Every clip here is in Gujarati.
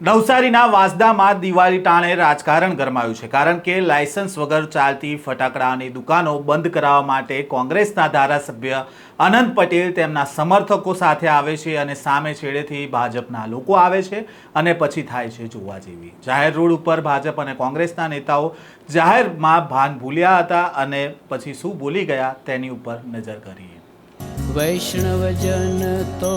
નવસારીના વાંસદામાં દિવાળી ટાણે રાજકારણ ગરમાયું છે. કારણ કે લાયસન્સ વગર ચાલતી ફટાકડાની દુકાનો બંધ કરાવવા માટે કોંગ્રેસના ધારાસભ્ય અનંત પટેલ તેમના સમર્થકો સાથે આવે છે અને સામે છેડેથી ભાજપના લોકો આવે છે અને પછી થાય છે જોવા જેવી. જાહેર રોડ ઉપર ભાજપ અને કોંગ્રેસના નેતાઓ જાહેરમાં ભાન ભૂલ્યા હતા અને પછી શું બોલી ગયા તેની ઉપર નજર કરીએ. વૈષ્ણવજન તો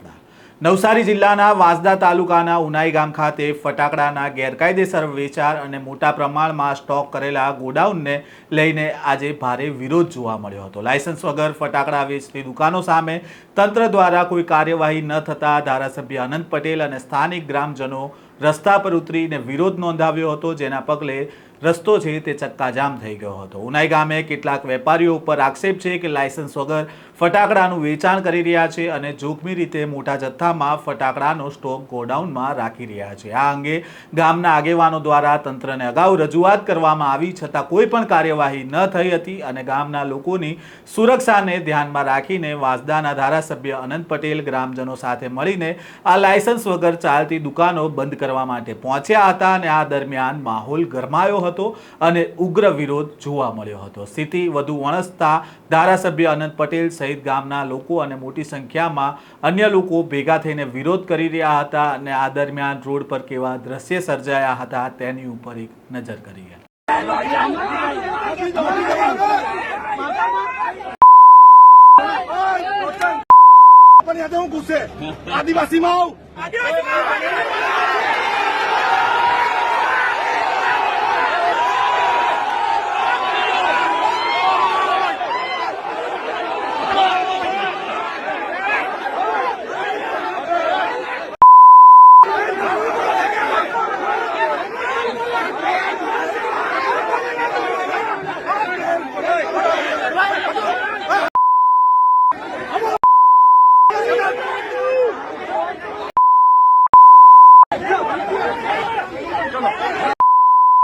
નવસારી જિલ્લાના વાંસદા તાલુકાના ઉનાઈ ગામ ખાતે ફટાકડાના ગેરકાયદેસર વેચાણ અને મોટા પ્રમાણમાં સ્ટોક કરેલા ગોડાઉનને લઈને આજે ભારે વિરોધ જોવા મળ્યો હતો. લાયસન્સ વગર ફટાકડા વેચતી દુકાનો સામે તંત્ર દ્વારા કોઈ કાર્યવાહી ન થતાં ધારાસભ્ય અનંત પટેલ અને સ્થાનિક ગ્રામજનો રસ્તા પર ઉતરીને વિરોધ નોંધાવ્યો હતો, જેના પગલે રસ્તો છે તે ચક્કાજામ થઈ ગયો હતો. ઉનાઈ ગામે કેટલાક વેપારીઓ ઉપર આક્ષેપ છે કે લાયસન્સ વગર ફટાકડાનું વેચાણ કરી રહ્યા છે અને જોખમી રીતે મોટા જથ્થામાં ફટાકડાનો સ્ટોક ગોડાઉનમાં રાખી રહ્યા છે. આ અંગે ગામના આગેવાનો દ્વારા તંત્રને અગાઉ રજૂઆત કરવામાં આવી છતાં કોઈ પણ કાર્યવાહી ન થઈ હતી અને ગામના લોકોની સુરક્ષાને ધ્યાનમાં રાખીને વાંસદાના ધારાસભ્ય અનંત પટેલ ગ્રામજનો સાથે મળીને આ લાયસન્સ વગર ચાલતી દુકાનો બંધ કરવા માટે પહોંચ્યા હતા અને આ દરમિયાન માહોલ ગરમાયો હતો. અને ઉગ્ર વિરોધ જોવા મળ્યો હતો. સ્થિતિ વધુ વણસતા ધારાસભ્ય અનંત પટેલ સહિત ગામના લોકો અને મોટી સંખ્યામાં અન્ય લોકો ભેગા થઈને વિરોધ કરી રહ્યા હતા અને આ દરમિયાન રોડ પર કેવા દ્રશ્ય સર્જાયા હતા તેની ઉપર એક નજર કરીએ. પણ હું ગુસ્સે. આદિવાસીમાં આવું.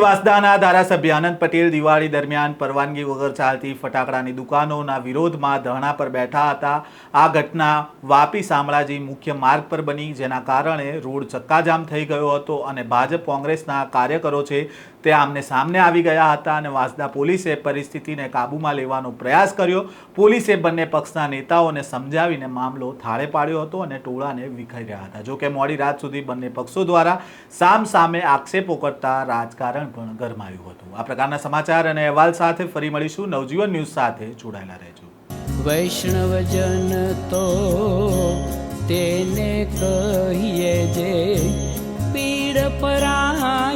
વાસદાના ધારાસભ્ય આનંદ પટેલ દિવાળી દરમિયાન પરવાનગી વગર ચાલતી ફટાકડાની દુકાનોના વિરોધમાં ધરણા પર બેઠા હતા. આ ઘટના વાપી શામળાજી મુખ્ય માર્ગ પર બની, જેના કારણે રોડ ચક્કાજામ થઈ ગયો હતો અને ભાજપ કોંગ્રેસના કાર્યકરો છે તે આમને સામને આવી ગયા હતા અને વાસદા પોલીસે પરિસ્થિતિને કાબૂમાં લેવાનો પ્રયાસ કર્યો. પોલીસે બંને પક્ષના નેતાઓને સમજાવીને મામલો થાળે પાડ્યો હતો અને ટોળાને વિખર્યા હતા. જોકે મોડી રાત સુધી બંને પક્ષો દ્વારા સામ સામે આક્ષેપો કરતા રાજકારણ પણ ગરમાયું હતું. આ પ્રકારના સમાચાર અને અહેવાલ સાથે ફરી મળીશું. નવજીવન ન્યૂઝ સાથે જોડાયેલા રહેજો. વૈષ્ણવજન તો તેને કહીએ જે પીડ પરાઈ